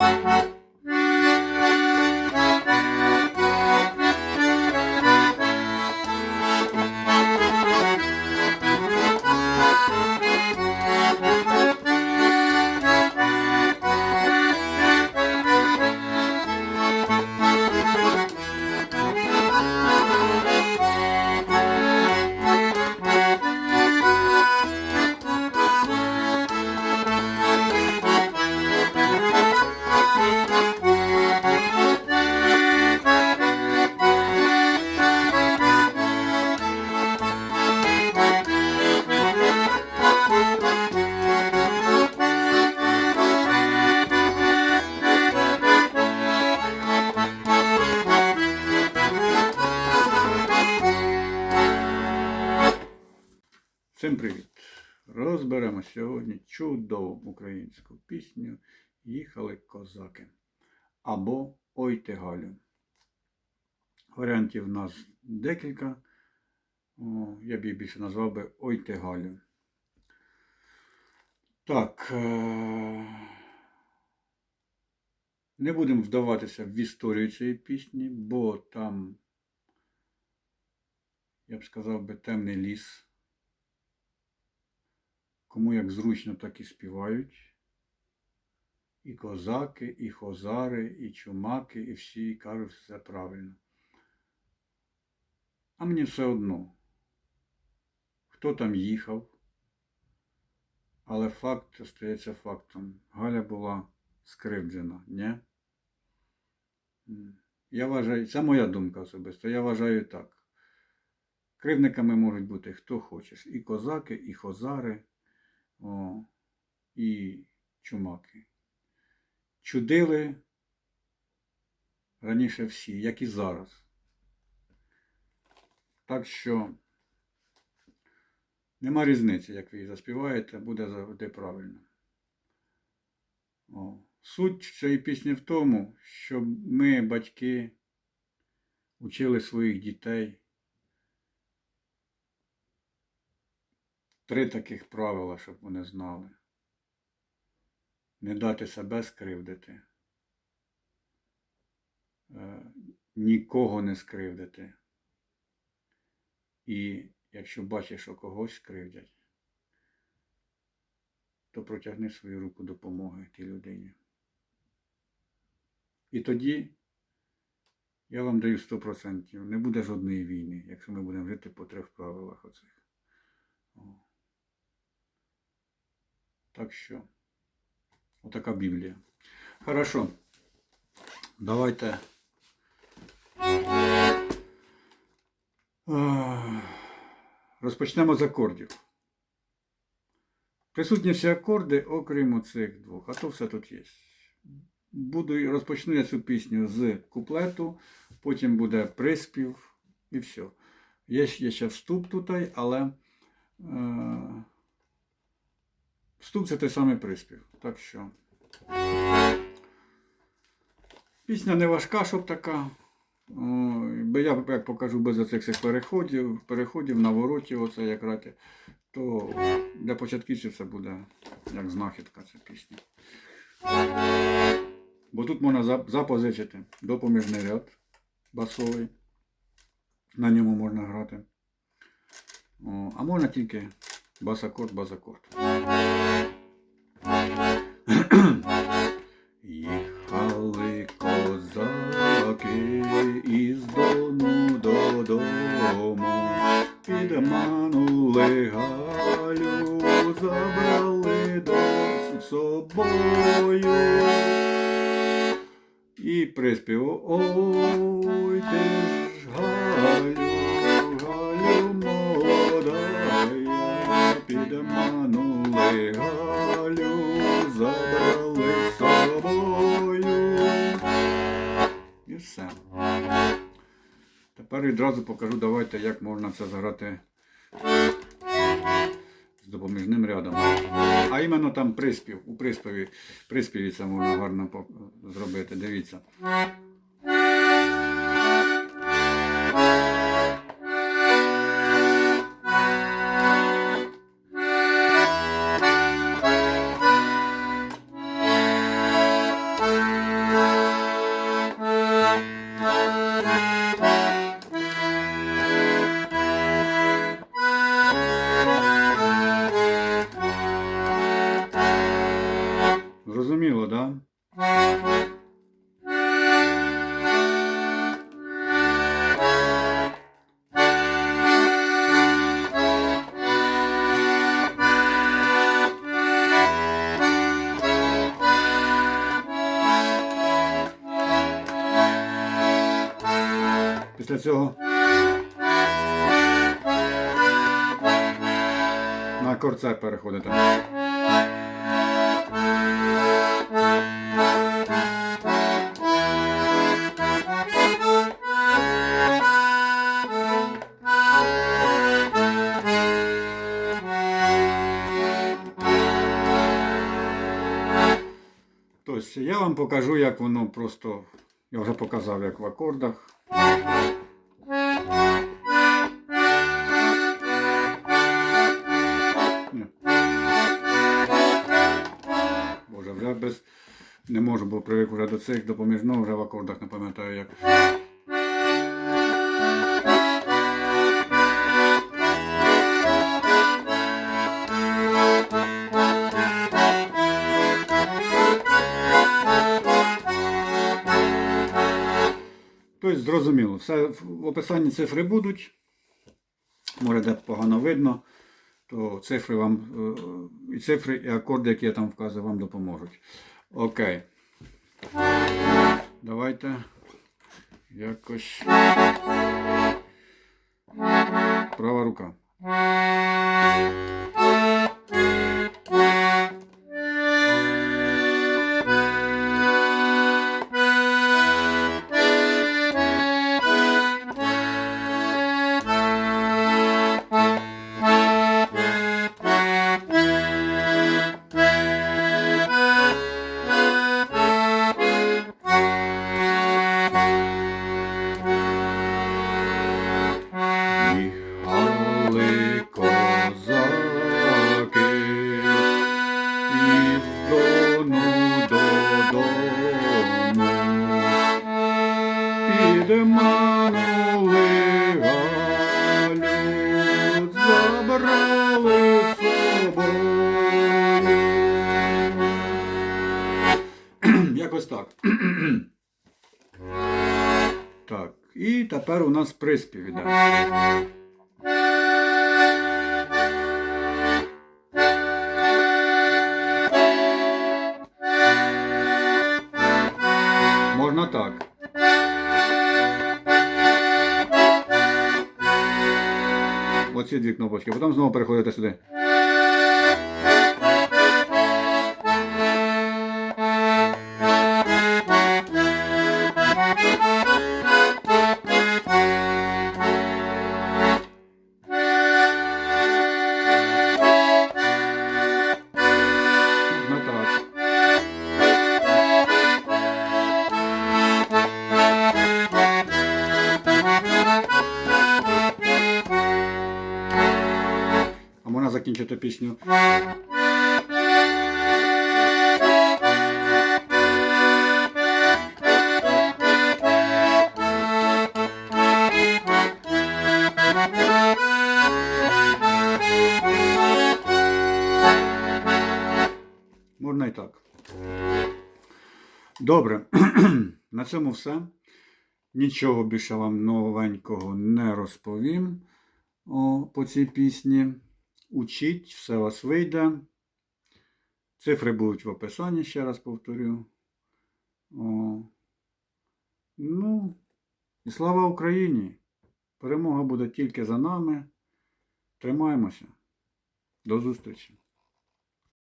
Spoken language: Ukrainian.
Música Всім привіт! Розберемо сьогодні чудову українську пісню Їхали козаки або Ой ти Галю. Варіантів в нас декілька. О, я б її більше назвав би Ой ти Галю. Так. Е- не будемо вдаватися в історію цієї пісні, бо там, я б сказав би, темний ліс. Кому як зручно, так і співають. І козаки, і хозари, і чумаки, і всі кажуть все правильно. А мені все одно, хто там їхав, але факт остається фактом. Галя була скривджена, ні? Я вважаю, це моя думка особисто, я вважаю так. Кривниками можуть бути хто хочеш. І козаки, і хозари о, і чумаки. Чудили раніше всі, як і зараз. Так що нема різниці, як ви її заспіваєте, буде завжди правильно. О. Суть цієї пісні в тому, щоб ми, батьки, учили своїх дітей Три таких правила, щоб вони знали. Не дати себе скривдити. Е, Нікого не скривдити. І якщо бачиш, що когось скривдять, то протягни свою руку допомоги тій людині. І тоді я вам даю 100%, не буде жодної війни, якщо ми будемо жити по трьох правилах оцих. Так що, отака Біблія. Хорошо. Давайте. Розпочнемо з акордів. Присутні всі акорди, окрім цих двох, а то все тут є. Буду, розпочну я цю пісню з куплету, потім буде приспів і все. Є ще вступ тут, але. Е, Вступ це той самий приспів. Так що. Пісня не важка, щоб така. Бо я як покажу без оцих цих переходів, переходів, наворотів, оце як рати, то для початківців це буде як знахідка ця пісня. Бо тут можна запозичити допоміжний ряд басовий. На ньому можна грати. А можна тільки бас-акорд. Їхали козаки із дону додому, підманули Галю, забрали до собою. І приспів Ой ти ж Галю підманули Галю, забрали з собою. І все. Тепер відразу покажу, давайте, як можна це заграти з допоміжним рядом. А іменно там приспів. У приспіві, приспіві це можна гарно зробити. Дивіться. Цього на корце переходите. Тобто я вам покажу, як воно просто. Я вже показав, як в акордах. Вже без. Не можу, бо привик вже до цих допоміжного, вже в акордах не пам'ятаю як. Тобто зрозуміло, все в описанні цифри будуть. Може, де погано видно, то цифри вам е, і цифри, і акорди, які я там вказую, вам допоможуть. Окей. Давайте якось. Права рука. Якось так. Так, і тепер у нас приспів іде. Можна так. Оці дві кнопочки. Потім знову переходите сюди. Закінчити пісню. Можна і так. Добре. На цьому все. Нічого більше вам новенького не розповім о, по цій пісні. Учіть, все вас вийде. Цифри будуть в описанні, ще раз повторю. О. Ну, і слава Україні! Перемога буде тільки за нами. Тримаємося. До зустрічі!